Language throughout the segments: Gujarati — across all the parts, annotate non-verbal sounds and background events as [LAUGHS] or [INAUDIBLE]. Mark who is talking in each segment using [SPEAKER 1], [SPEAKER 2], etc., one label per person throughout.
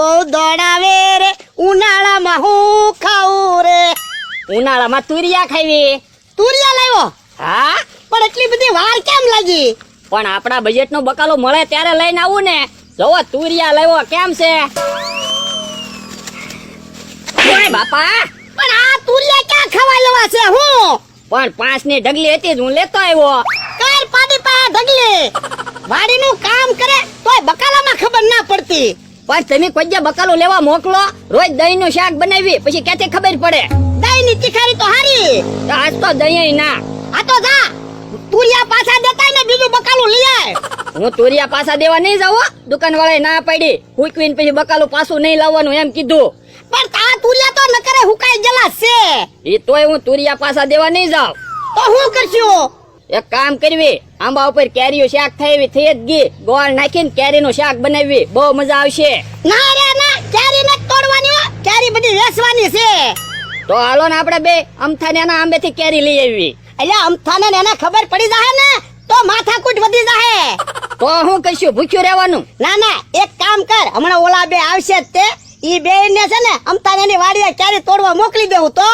[SPEAKER 1] બહુ દોડાવે રે ઉનાળામાં હું ખાઉં રે.
[SPEAKER 2] ઉનાળામાં તુરિયા ખાવી
[SPEAKER 1] તુરિયા લાવ્યો?
[SPEAKER 2] હા?
[SPEAKER 1] પણ એટલી બધી વાર કેમ લાગી?
[SPEAKER 2] પણ આપણા બજેટ નો બકાલો મળે ત્યારે લઈને આવું ને. જોવો તુરિયા લાવ્યો કેમ છે? બાપા!
[SPEAKER 1] પણ આ તુરિયા ક્યાં ખવાય લેવા છે હું?
[SPEAKER 2] પણ પાંચની ઢગલી હતી હું લેતો આવ્યો.
[SPEAKER 1] કાલ પાડી પા ઢગલી. વાડીનું કામ કરે તોય બકાલામાં ખબર ના પડતી.
[SPEAKER 2] પણ તમે કોઈ બકાલો લેવા મોકલો રોજ દહીં નું શાક બનાવી પછી ક્યાંથી ખબર પડે?
[SPEAKER 1] દહીં ની તીખારી તો હારી.
[SPEAKER 2] આજ તો દહીં ના.
[SPEAKER 1] આ તો જા. તુરિયા પાછા દેતા ને બીજું બકાલું લઈ આય.
[SPEAKER 2] હું તુરિયા પાછા દેવા નહીં જાવ દુકાન વાળાએ ના પાડી. હુકવીને પછી બકાલું પાછું નહીં લાવવાનું એમ કીધું.
[SPEAKER 1] પણ તા તુરિયા તો નકરે હુકાઈ ગયેલા છે.
[SPEAKER 2] એ તોય હું તુરિયા પાછા દેવા નહીં જાઉં.
[SPEAKER 1] તો હું કરશું?
[SPEAKER 2] એક કામ કરવી આંબા ઉપર કેરીઓ શાક થઈ એવી થઈ જ ગઈ. ગોળ નાખીને કેરીનું શાક બનાવી બહુ મજા આવશે.
[SPEAKER 1] ના રે ના કેરી નથી તોડવાની હો. કેરી બધી વેચવાની છે.
[SPEAKER 2] તો હાલો ને આપણે બે અમથા ને આંબે થી કેરી લઈ આવી.
[SPEAKER 1] એટલે અમથાને ને એને ખબર પડી જાહે ને તો માથાકૂટ વધી જાહે.
[SPEAKER 2] તો હું કશું ભૂખ્યું રહેવાનું.
[SPEAKER 1] ના ના એક કામ કર હમણાં ઓલા બે આવશે જ તે. ઈ બે ને છે ને અમથાને એની વાડીએ કેરી તોડવા મોકલી દેવું તો.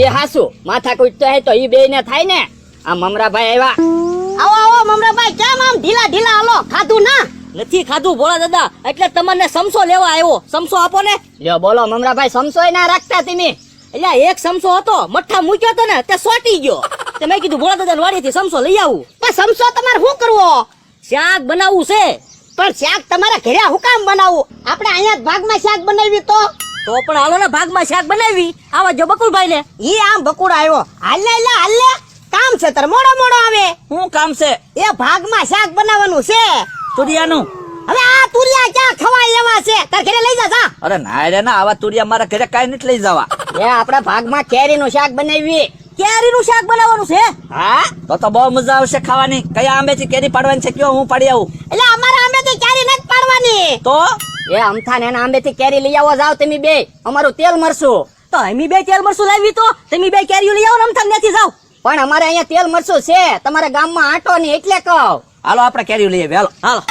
[SPEAKER 2] એ હાસુ માથા કુટ તો હે તો ઈ બે ને થાય ને. આ મમરાભાઈ આવ્યા
[SPEAKER 1] આવો આવો મમરાભાઈ કેમ આમ ઢીલા ઢીલા? હાલો ખાધું ના?
[SPEAKER 3] નથી ખાધું ભોળા દાદા એટલે તમને સમસો લેવા આવ્યો. સમસો આપો ને.
[SPEAKER 2] લ્યો બોલો મમરાભાઈ સમસો ના રાખતા તમે.
[SPEAKER 3] એટલે એક સમસો હતો મઠ્ઠા મૂક્યો હતો ને તે સોટી ગયો. તે મેં કીધું ભોળા દાદા વાડીથી સમસો લઈ આવું.
[SPEAKER 1] પણ સમસો તમારે શું કરવો?
[SPEAKER 3] શાક બનાવવું છે.
[SPEAKER 1] પણ શાક તમારા ઘરે હુકામ બનાવવું આપણે અહીંયા ભાગમાં શાક બનાવી તો?
[SPEAKER 3] તો પણ હાલો ને ભાગમાં શાક બનાવી. આવા જો બકુલભાઈ ને
[SPEAKER 1] ઈ આમ બકુડ આવ્યો. હાલે હાલ હાલે. કામ છે? તાર મોડો મોડો આવે.
[SPEAKER 3] શું કામ છે?
[SPEAKER 1] એ ભાગમાં શાક બનાવવાનું છે.
[SPEAKER 3] તુરિયાનું?
[SPEAKER 1] હવે આ તુરિયા ક્યાં ખવાય એવા છે? તાર ઘરે લઈ જા જા.
[SPEAKER 4] અરે ના રે ના આવા તુરિયા મારા ઘરે કાઈ નથી લઈ જવા.
[SPEAKER 2] એ આપણા ભાગમાં કેરીનું શાક બનાવી
[SPEAKER 3] કેરીનું શાક બનાવવાનું છે?
[SPEAKER 2] હા?
[SPEAKER 4] તો તો બહુ મજા આવશે ખાવાની. કયા આંબેથી કેરી પાડવાની છે કયો હું પાડી આવું?
[SPEAKER 1] એટલે અમારા આંબેથી કેરી નથી પાડવાની.
[SPEAKER 4] તો?
[SPEAKER 2] એ અમથા ને આંબે થી કેરી લઈ આવો જાવ તમે બે. અમારું તેલ મરશું
[SPEAKER 3] તો અમે બે તેલ મરશું લાવી તો? તમે બે કેરીઓ લઈ આવો અમથાન અમથા નથી જાવ
[SPEAKER 2] પણ અમારે અહીંયા તેલ મરસું છે. તમારા ગામમાં આટો નહીં એટલે કહું.
[SPEAKER 4] હાલો આપણે કેરી લઈએ. હાલો
[SPEAKER 3] હાલો.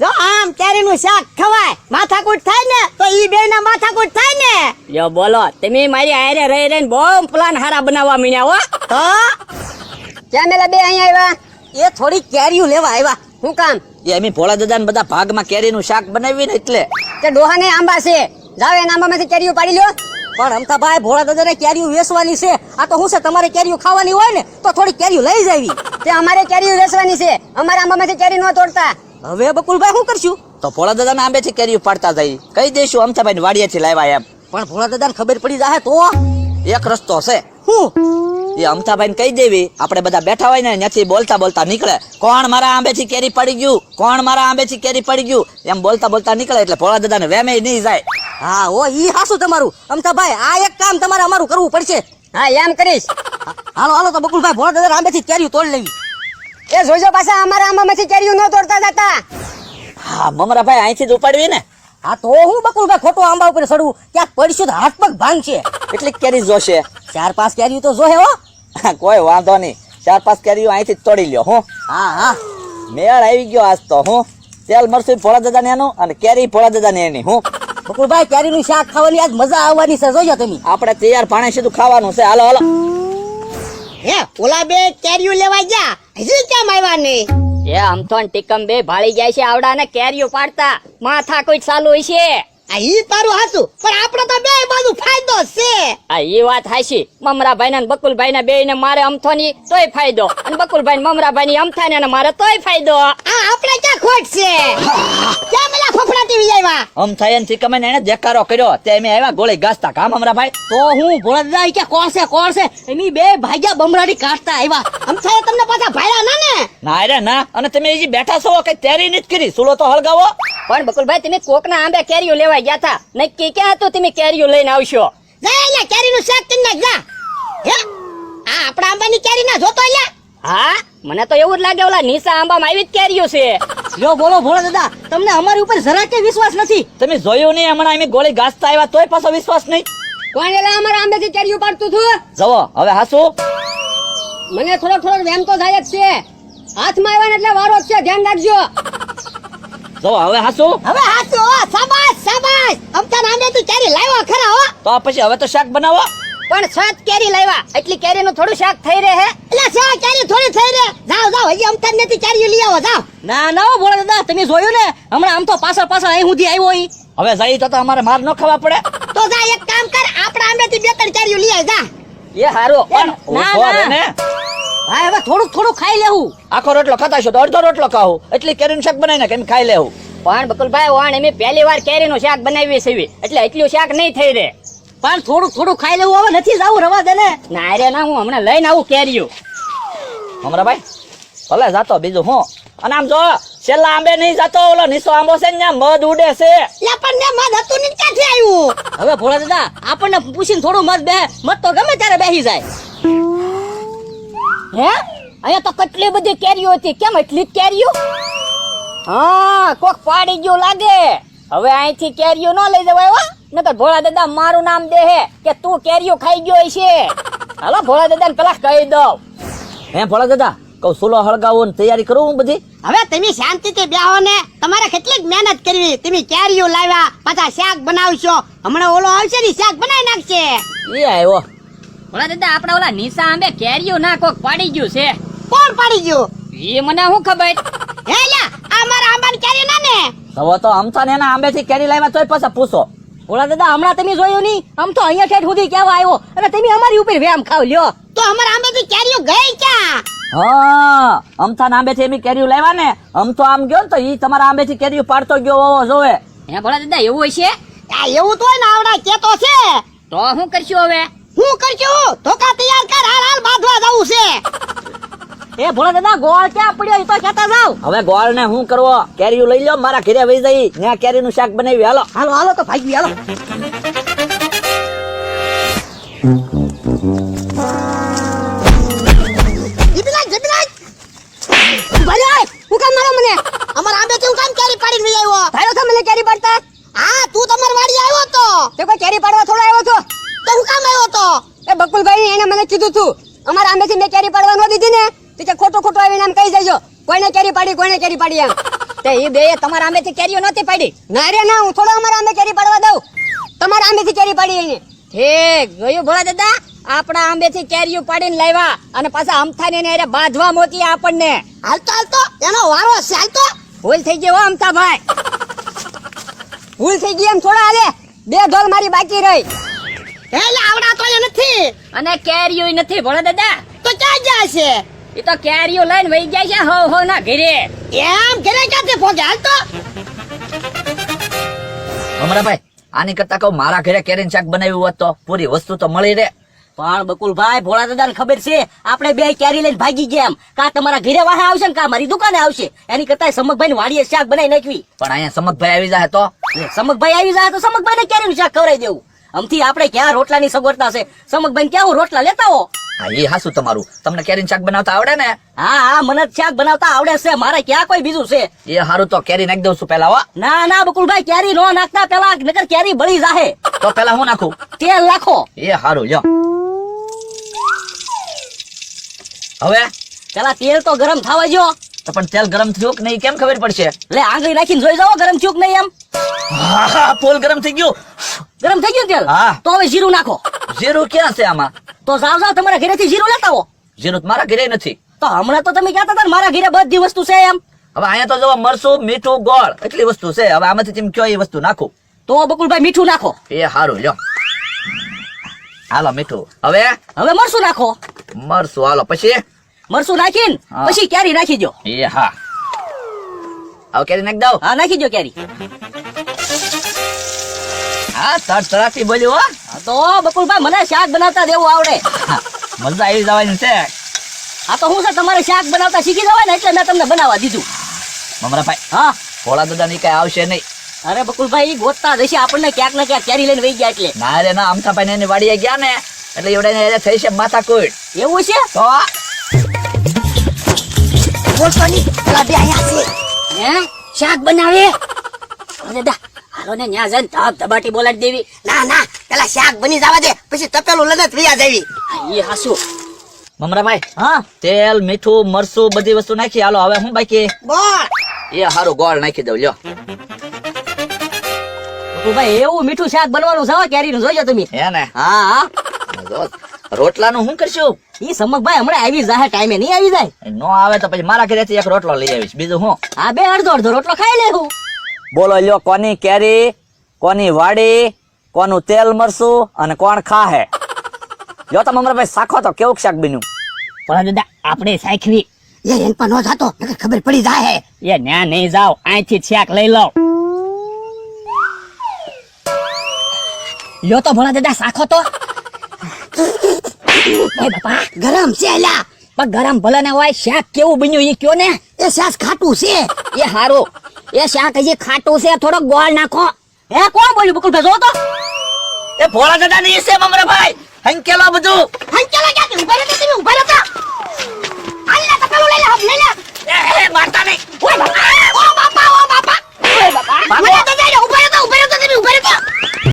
[SPEAKER 1] જો આમ કેરીનું શાક ખવાય. માથાકૂટ થાય ને તો ઈ બે ના માથાકૂટ થાય ને.
[SPEAKER 2] લ્યો બોલો. તમે મારી આયરે રહી રહીને બહુ પ્લાન હારા બનાવવા મીણ્યા હો.
[SPEAKER 1] તો?
[SPEAKER 2] ક્યાં મેલા બે અહીંયા આવ્યા?
[SPEAKER 3] એ થોડી કેરીઓ લેવા આવ્યા.
[SPEAKER 2] શું કામ?
[SPEAKER 4] એ અમે ભોળા દાદા ને બધા ભાગમાં કેરીનું શાક બનાવી ને એટલે.
[SPEAKER 2] તે ડોહા ને આંબા છે. જાવ એના આંબામાંથી કેરીઓ પાડી લ્યો.
[SPEAKER 3] પણ અમતાભાઈ ભોળા દાદાને કેરીઓ વેચવાની છે. આ તો હું છે તમારે કેરીઓ ખાવાની હોય ને તો થોડી કેરીઓ લઈ જાવી
[SPEAKER 2] તે અમારે કેરીઓ વેચવાની છે. અમારા આંબામાંથી કેરી ન તોડતા.
[SPEAKER 3] હવે બકુલભાઈ શું કરશું?
[SPEAKER 4] તો ભોળા દાદા ના આંબેથી કેરીઓ પાડતા જાય. કહી દઈશું અમથાભાઈ વાડિયાથી લાવ્યા એમ.
[SPEAKER 3] પણ ભોળા દાદાને ખબર પડી જાય તો?
[SPEAKER 4] એક રસ્તો છે.
[SPEAKER 3] હું?
[SPEAKER 4] એ અમતાભાઈ ને કહી દેવી આપણે બધા બેઠા હોય ને ત્યાંથી બોલતા બોલતા નીકળે. કોણ મારા આંબેથી કેરી પડી ગયું? કોણ મારા આંબેથી કેરી પડી ગયું? એમ બોલતા બોલતા નીકળે એટલે ભોળા દાદાને વેમે નહીં જાય.
[SPEAKER 3] હા ઓ ઈ હાસું તમારું. અમતાભાઈ આ એક કામ તમારે અમારું કરવું પડશે.
[SPEAKER 2] હા એમ કરીશ.
[SPEAKER 3] હાલો હાલો તો બકુલભાઈ ભોળા દાદા આંબેથી કેરીઓ તોડ લેવી
[SPEAKER 2] એ જોજો પાછા અમારા આંબામાંથી કેરીઓ ન તોડતા જતા.
[SPEAKER 4] હા મમરાભાઈ અહીંથી જ ઉપાડવી ને?
[SPEAKER 3] હા તો હું બકુલભાઈ ખોટો આંબા ઉપર ચડવું ક્યાંક પડશું તો હાથ પગ ભાંગશે.
[SPEAKER 4] એટલી કેરી જોશે.
[SPEAKER 3] ચાર પાંચ કેરીઓ તો જોહે હો.
[SPEAKER 4] કોઈ વાંધો નહીં. ચાર પાંચ કેરીઓ અહીંથી જ તોડી લ્યો હું.
[SPEAKER 3] હા હા.
[SPEAKER 4] મેળ આવી ગયો આજ તો હું. તેલ મરસું ભોળા દાદા ને એનું અને કેરી ભોળા દાદા ને એની હું.
[SPEAKER 3] બકુલભાઈ કેરીનું શાક ખાવાની આજ મજા આવવાની છે. જોજો તમે.
[SPEAKER 4] આપણે તૈયાર પાણી સીધું ખાવાનું છે. હાલો હાલો.
[SPEAKER 1] હે ઓલા બે કેરીઓ લેવા ગયા. હજી કેમ આવ્યા નહીં
[SPEAKER 2] એ અમથો ને ટીકમ બે ભાળી જાય છે આવડા ને કેરીઓ પાડતા. માથા કોઈ ચાલુ છે?
[SPEAKER 1] આ ઈ તારું હાસું પણ આપણે તો બે બાજુ ફાયદો છે.
[SPEAKER 2] આ ઈ વાત હાશી મમરાભાઈ ને બકુલભાઈ ને બે ને મારે અમથોની તોય ફાયદો. અને બકુલભાઈ ને મમરાભાઈ ની અમથાને ને મારે તોય ફાયદો.
[SPEAKER 1] આ આપણે ક્યાં ખોટ છે? [LAUGHS] કેમ ફફડા ટીવી
[SPEAKER 4] આમ થાય ને ચીકમે એને દેકારો કર્યો. તે અમે આવ્યા ગોળી ગાસતા કામ હમણાં ભાઈ?
[SPEAKER 3] તો હું ભોળા દાદા કે કોણ છે કોણ છે એની બે ભાગ્યા બમરાડી કાઢતા આવ્યા.
[SPEAKER 1] આમ થાય તમને પાછા ભાયરા ના ને?
[SPEAKER 4] ના રે ના. અને તમે એજી બેઠા છો કે તેરી નથી કરી? સુલો તો હળગાવો.
[SPEAKER 2] પણ બકુલભાઈ તમે કોકના આંબે કેરીઓ લેવા ગયા હતા. નક્કી ક્યાં હતું તમે કેરીઓ લઈને આવશો?
[SPEAKER 1] જા અહીંયા કેરીનું શાક નાખ જા. હે? આ આપણા આંબાની કેરી ના જોતો એલા
[SPEAKER 2] હા? મને તો એવું જ લાગે ઓલા નિશા આંબામાં આવી જ કેરીઓ છે.
[SPEAKER 3] જો બોલો ભોળો દાદા તમને અમારી ઉપર જરા કે વિશ્વાસ નથી.
[SPEAKER 4] તમે જોયું નહીં હમણાં અમે ગોળી ગાસતા આવ્યા તોય પાછો વિશ્વાસ નહીં.
[SPEAKER 2] કોણ એલા અમારા આંબેથી કેરીઓ પાડતું હતું?
[SPEAKER 4] જવો હવે હાસુ.
[SPEAKER 2] મને થોડોક થોડોક વેમ તો થાય જ છે. હાથમાં આવ્યા એટલે વારો જ છે ધ્યાન રાખજો.
[SPEAKER 4] જવો હવે હાસુ.
[SPEAKER 1] હવે હાચું હો શાબાશ શાબાશ. અમતા તું કેરી લાવ્યો ખરા હો.
[SPEAKER 4] તો પછી હવે તો શાક બનાવો.
[SPEAKER 2] પણ સાત કેરી લાવ્યા. એટલી કેરીનું થોડું શાક થઈ રહે હે.
[SPEAKER 1] એટલે શા કેરી થોડી થઈ રહે. જાવ જાવ હજી અમથા નથી કેરી લઈ આવો જાવ
[SPEAKER 3] ના ના ભોળા દાદા તમે જોયું ને? હમણાં આમ તો પાછળ પાછળ અહીં સુધી આવ્યો ઈ
[SPEAKER 4] હવે જઈ તો અમારે માર ન ખાવા પડે.
[SPEAKER 1] તો જા એક કામ કર આપણા આંબેથી બે ત્રણ કેરીઓ લઈ આવ જા.
[SPEAKER 4] એ હારો પણ
[SPEAKER 3] ના, ના.
[SPEAKER 4] ને
[SPEAKER 3] હા હવે થોડુંક થોડું ખાઈ લેવું.
[SPEAKER 4] આખો રોટલો ખાતા છો તો અડધો રોટલો ખાવું. એટલી કેરીનું શાક બનાવીને કેમ ખાઈ લેવું?
[SPEAKER 2] પણ બકુલભાઈ વાણ એમ પહેલી વાર કેરીનું શાક બનાવી છે એટલે એટલું શાક નહીં થઈ રે
[SPEAKER 3] પણ થોડું થોડું ખાઈ લેવું હવે નથી જાવું રવા દે ને.
[SPEAKER 2] ના રે ના હું હમણાં લઈને આવું કેરીઓ.
[SPEAKER 4] હમરા ભાઈ ભલે જાતો બીજું હું? અને આમ જો છેલ્લા આંબે નહીં જાતો ઓલો નીસો આંબો છે ને મદ મધ ઉડે છે.
[SPEAKER 1] લે પણ ને મધ હતું ને ક્યાંથી આવ્યું?
[SPEAKER 3] હવે ભોળા દાદા આપણને પૂછીને થોડું મત બે મત તો ગમે ત્યારે બેસી જાય.
[SPEAKER 2] હે? અહીંયા તો કેટલી બધી કેરીઓ હતી. કેમ એટલી જ કેરીઓ? હા કોક પાડી ગયું લાગે. હવે અહીંથી કેરીઓ ન લઈ જવાય નકર ભોળા દાદા મારું નામ દે હે કે તું કેરીઓ ખાઈ ગયો છે. હાલો ભોળા દાદા ને પેલા કહી દઉં.
[SPEAKER 4] હે ભોળા દાદા કહું સુલો હળગાવો ને તૈયારી કરું હું બધી?
[SPEAKER 1] હવે તમે શાંતિથી બેહો ને. તમારે કેટલી મહેનત કરવી. તમે કેરીઓ લાવ્યા પાછા શાક બનાવશો. હમણાં ઓલો આવશે ને શાક બનાવી નાખશે.
[SPEAKER 4] એ આવ્યો.
[SPEAKER 2] ભોળા દાદા આપણા ઓલા નિશા આંબે કેરીઓ ના કોક પાડી ગયું છે.
[SPEAKER 1] કોણ પાડી ગયું?
[SPEAKER 2] એ મને શું ખબર?
[SPEAKER 1] હે લ્યા આ મારા આંબાની કેરી ના ને.
[SPEAKER 4] હવે તો અમથા ને એના આંબેથી કેરી લાવ્યા તોય પાછા પૂછો.
[SPEAKER 3] ભોળા દાદા હમણાં તમે જોયું નહીં? આમ તો અહીંયા ઠેઠ સુધી કેવા આવ્યો? અને તમે અમારી ઉપર વ્યામ ખાવ લ્યો.
[SPEAKER 1] તો અમારા આંબેથી કેરીઓ ગઈ ક્યાં?
[SPEAKER 4] હા અમથા આંબે થી એમ કેરીઓ લેવા ને? આમ તો આમ ગયો ને તો ઈ તમારા આંબેથી કેરીઓ પાડતો ગયો હોવો જોવે.
[SPEAKER 2] હે ભોળા દાદા એવું હશે
[SPEAKER 1] આ એવું તો ને આવડા કેતો છે.
[SPEAKER 2] તો હું કરશું હવે?
[SPEAKER 1] હું કરશું? ધોકા તૈયાર કર હાલ હાલ બાંધવા જવું છે.
[SPEAKER 3] એ ભોળા દાદા ગોળ ક્યાં પડ્યો? એ તો કહેતા જાવ.
[SPEAKER 4] હવે ગોળ ને શું કરવો? કેરીઓ લઈ લો મારા ઘેરે વહી જઈ. ત્યાં કેરીનું શાક બનાવી હાલો.
[SPEAKER 3] હાલો હાલો તો ભાગી હાલો.
[SPEAKER 1] કેરી
[SPEAKER 3] પાડી કોઈને કેરી પાડી એમ?
[SPEAKER 2] તે એ બે તમારા આંબેથી કેરીઓ નહોતી પાડી.
[SPEAKER 3] ના રે ના હું થોડો અમારા આંબે કેરી પાડવા દઉં. તમારા આંબેથી કેરી પાડી એને.
[SPEAKER 2] ઠીક ગયું ભોળા દાદા? આપણા આંબેથી કેરીઓ પાડીને લાવ્યા અને પાછા અમથાને એને બાંધવા મોતી આપણને.
[SPEAKER 1] હાલતો હાલતો? એનો વારો છે હાલતો?
[SPEAKER 2] ભૂલ થઈ ગઈ હો અમથાભાઈ.
[SPEAKER 3] ભૂલ થઈ ગઈ એમ થોડા હાલે. બે ઢોલ મારી બાકી રહી.
[SPEAKER 1] હે લે આવડા તો એ નથી.
[SPEAKER 2] અને કેરીઓ નથી ભોળા દાદા.
[SPEAKER 1] તો ક્યાં ગયા છે?
[SPEAKER 2] એ તો કેરીઓ લઈને વહી જાય છે હો હો ના ઘરે.
[SPEAKER 1] એમ? ઘરે ક્યાંથી પહોંચે હાલતો
[SPEAKER 4] અમરાભાઈ આની કરતા કહું મારા ઘરે કેરીન શાક બનાવ્યું હોત તો પૂરી વસ્તુ તો મળી રહે.
[SPEAKER 3] પણ બકુલભાઈ ભોળા દાદાને ખબર છે આપણે બે કેરી લઈને ભાગી ગયા એમ. કા તમારા ઘરે વાહે આવશે ને કા મારી દુકાને આવશે? એની કરતા સમકભાઈ વાડીએ શાક બનાવી નાખવી.
[SPEAKER 4] પણ અહીંયા સમકભાઈ આવી જાય તો?
[SPEAKER 3] સમકભાઈ આવી જાય તો સમકભાઈ ને કેરીનું શાક ખવડાવી દેવું. આમથી આપણે ક્યાં રોટલાની સગવડતા છે? સમકભાઈ ક્યાં રોટલા લેતા હો
[SPEAKER 4] હા એ હાસું તમારું. તમને કેરીન શાક બનાવતા આવડે ને?
[SPEAKER 3] હા હા મને શાક બનાવતા આવડે છે. મારે ક્યાં કોઈ બીજું છે?
[SPEAKER 4] એ હારું તો કેરી નાખી દઉં છું પેલા હો.
[SPEAKER 3] ના ના બકુલભાઈ કેરી નો નાખતા. પેલા નગર કેરી બળી જાહે.
[SPEAKER 4] તો પેલા હું નાખું?
[SPEAKER 3] તેલ નાખો.
[SPEAKER 4] એ હારું લ્યો. હવે?
[SPEAKER 3] પેલા તેલ તો ગરમ થવા જો
[SPEAKER 4] તો પણ તેલ ગરમ થયું કે નહીં કેમ ખબર પડશે?
[SPEAKER 3] લે આંગળી નાખીને જોઈ જાઓ ગરમ થયું કે નહીં એમ.
[SPEAKER 4] હા, હા, પોલ ગરમ થઈ ગયું.
[SPEAKER 3] ગરમ થઈ ગયું તેલ?
[SPEAKER 4] હા.
[SPEAKER 3] તો હવે જીરું નાખો.
[SPEAKER 4] જીરું ક્યાં છે આમાં?
[SPEAKER 3] તો જાવ જાવ તમારા ઘરેથી જીરું લેતા આવો.
[SPEAKER 4] જીરું તો મારા ઘરે નથી.
[SPEAKER 3] તો હમણાં તો તમે કહેતા હતા ને મારા ઘરે બધી વસ્તુ છે એમ.
[SPEAKER 4] હવે અહીંયા તો જો મરસું મીઠું ગોળ એટલી વસ્તુ છે. હવે આમાંથી તમે કયો એ વસ્તુ નાખું.
[SPEAKER 3] તો બકુલભાઈ મીઠું નાખો.
[SPEAKER 4] એ હારું લ્યો. હાલો મીઠું. હવે?
[SPEAKER 3] હવે મરસું નાખો.
[SPEAKER 4] મરસું હાલો પછી?
[SPEAKER 3] મરસું નાખીને પછી કેરી નાખી દો
[SPEAKER 4] એ હા. હવે કેરી નાખી દઉં.
[SPEAKER 3] હા નાખી દો કેરી.
[SPEAKER 4] હા તડ તડાથી બોલ્યું હા,
[SPEAKER 3] તો બકુલભાઈ મને શાક બનાવતા દેવું આવડે.
[SPEAKER 4] મજા આવી જવાની છે.
[SPEAKER 3] આ તો હું છે તમારે શાક બનાવતા શીખી જવાય ને એટલે મેં તમને બનાવવા દીધું.
[SPEAKER 4] મમરાભાઈ
[SPEAKER 3] હા.
[SPEAKER 4] ભોળા દાદા ની કઈ આવશે નહીં.
[SPEAKER 3] અરે બકુલભાઈ ગોતતા જશે. આપણને ક્યાંક ને ક્યાંક કેરી લઈને વહી ગયા એટલે.
[SPEAKER 4] ના રે ના અમથા ભાઈ એની વાડીએ ગયા ને એટલે એવડે ને થઈ છે માથા કોઈ
[SPEAKER 3] એવું છે?
[SPEAKER 4] તો
[SPEAKER 1] બોલતો નહીં આયા છે.
[SPEAKER 2] હે? શાક બનાવે? અરે દા હાલો ને ન્યા જન ધબ ધબાટી બોલાડી દેવી.
[SPEAKER 1] ના ના. પેલા શાક બની જવા દે પછી તપેલું લગત વિયા દેવી
[SPEAKER 2] એ હાસુ.
[SPEAKER 4] મમરાભાઈ
[SPEAKER 3] હા?
[SPEAKER 4] તેલ મીઠું મરચું બધી વસ્તુ નાખી. હાલો હવે હું બાકી?
[SPEAKER 1] બોલ.
[SPEAKER 4] એ હારું ગોળ નાખી દઉં લ્યો.
[SPEAKER 3] ભાઈ એવું મીઠું શાક બનવાનું છે કેરી નું જોઈજો તમે.
[SPEAKER 4] હે ને?
[SPEAKER 3] હા હા.
[SPEAKER 4] જો, રોટલાનું શું કરશું?
[SPEAKER 3] ઈ સમકભાઈ હમણાં આવી જાય ટાઈમે નહીં આવી જાય.
[SPEAKER 4] નો આવે તો પછી મારા ઘરેથી એક રોટલો લઈ આવીશ. બીજું હું?
[SPEAKER 3] હા બે અડધો અડધો રોટલો ખાઈ લેવું
[SPEAKER 4] બોલો લ્યો કોની કેરી કોની વાડી? કોનું તેલ મરસું અને કોણ ખાહે? જો તમે અમારા ભાઈ શાખો તો કેવું શાક બન્યું?
[SPEAKER 2] પણ દાદા આપણે સાખવી.
[SPEAKER 1] એ એન પર નો જાતો ખબર પડી જાય
[SPEAKER 2] એ ન્યા નહીં જાવ. અહીંથી શાક લઈ લો લ્યો તો ભણા દાદા સાખો તો. ઓય બાપા
[SPEAKER 1] ગરમ છે લા
[SPEAKER 2] પણ ગરમ ભલે ને હોય શાક કેવું બન્યું એ કયો ને.
[SPEAKER 1] એ શાક ખાટું છે.
[SPEAKER 2] એ હારું. એ શાક હજી ખાટું છે થોડો ગોળ નાખો.
[SPEAKER 3] હે કોણ બોલ્યું? બકુલ જો તો.
[SPEAKER 4] એ ભોળા દાદા ની છે મમરા ભાઈ. હંકેલો બધું.
[SPEAKER 1] હંચેલા ક્યાંથી? ઊભા રહેતા તમે ઊભા રહેતા હાલ લે તપેલું લઈ લે લઈ લે.
[SPEAKER 4] એ, એ, મારતા નહીં.
[SPEAKER 1] ઓય